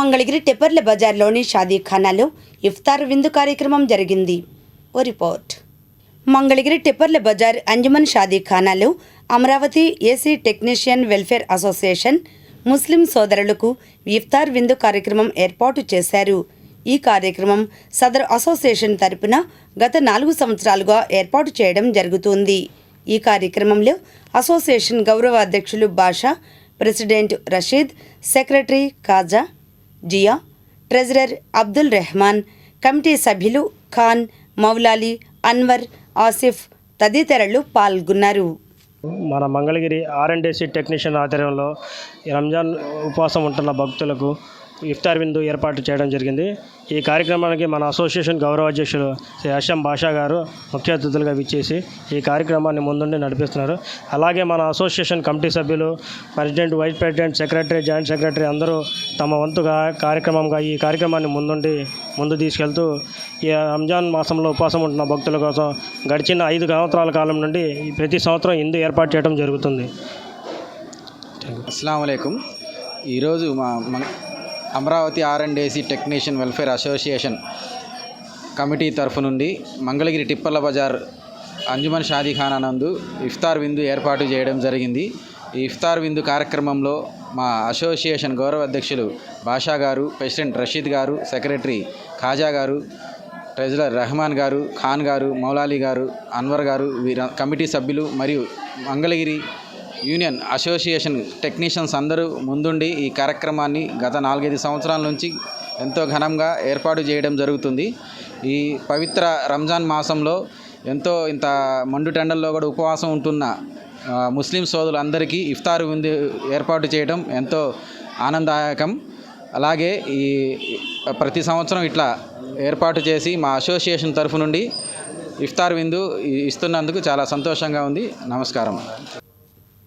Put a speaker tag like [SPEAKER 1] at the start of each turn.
[SPEAKER 1] మంగళగిరి టెపర్ల బజార్లోని షాదీఖానాలో ఇఫ్తార్ విందు కార్యక్రమం జరిగింది. ఓ రిపోర్ట్. మంగళగిరి టెపర్ల Bazar Anjuman షాదీఖానాలో Amaravati AC technician welfare association Muslim సోదరులకు ఇఫ్తార్ విందు కార్యక్రమం ఏర్పాటు చేశారు. ఈ కార్యక్రమం సదరు అసోసియేషన్ తరపున గత నాలుగు సంవత్సరాలుగా ఏర్పాటు చేయడం జరుగుతుంది. ఈ కార్యక్రమంలో అసోసియేషన్ గౌరవ అధ్యక్షులు Basha president Rasheed secretary Khaja Zia treasurer Abdul Rehman committee సభ్యులు ఖాన్ మౌలాలి అన్వర్ ఆసిఫ్ తదితరులు పాల్గొన్నారు.
[SPEAKER 2] మన మంగళగిరి ఆర్ఎండ్ఏసీ టెక్నీషియన్ ఆధ్వర్యంలో రంజాన్ ఉపవాసం ఉంటున్న భక్తులకు ఇఫ్తార్ విందు ఏర్పాటు చేయడం జరిగింది. ఈ కార్యక్రమానికి మన అసోసియేషన్ గౌరవ అధ్యక్షులు శ్రీ హషం బాషా గారు ముఖ్య అతిథులుగా విచ్చేసి ఈ కార్యక్రమాన్ని ముందుండి నడిపిస్తున్నారు. అలాగే మన అసోసియేషన్ కమిటీ సభ్యులు president vice president secretary joint secretary అందరూ తమ వంతుగా కార్యక్రమంగా ఈ కార్యక్రమాన్ని ముందుండి ముందు తీసుకెళ్తూ ఈ రంజాన్ మాసంలో ఉపవాసం ఉంటున్న భక్తుల కోసం గడిచిన ఐదు సంవత్సరాల కాలం నుండి ప్రతి సంవత్సరం ఇందు ఏర్పాటు చేయడం జరుగుతుంది.
[SPEAKER 3] అస్సలం అయికం ఈరోజు మా మన Amaravati R and AC technician welfare association committee తరఫు నుండి మంగళగిరి టిప్పర్ల బజార్ అంజుమన్ షాదీఖానా నందు ఇఫ్తార్ విందు ఏర్పాటు చేయడం జరిగింది. ఈ ఇఫ్తార్ విందు కార్యక్రమంలో మా అసోసియేషన్ గౌరవ అధ్యక్షులు బాషా గారు ప్రెసిడెంట్ రషీద్ గారు సెక్రటరీ ఖాజా గారు ట్రెజరర్ రెహమాన్ గారు ఖాన్ గారు మౌలాలి గారు అన్వర్ గారు వీర కమిటీ సభ్యులు మరియు మంగళగిరి యూనియన్ అసోసియేషన్ టెక్నీషియన్స్ అందరూ ముందుండి ఈ కార్యక్రమాన్ని గత నాలుగైదు సంవత్సరాల నుంచి ఎంతో ఘనంగా ఏర్పాటు చేయడం జరుగుతుంది. ఈ పవిత్ర రంజాన్ మాసంలో ఎంతో ఇంత మండుటెండల్లో కూడా ఉపవాసం ఉంటున్న ముస్లిం సోదరులందరికీ ఇఫ్తారు విందు ఏర్పాటు చేయడం ఎంతో ఆనందదాయకం. అలాగే ఈ ప్రతి సంవత్సరం ఇట్లా ఏర్పాటు చేసి మా అసోసియేషన్ తరఫు నుండి ఇఫ్తార్ విందు ఇస్తున్నందుకు చాలా సంతోషంగా ఉంది. నమస్కారం.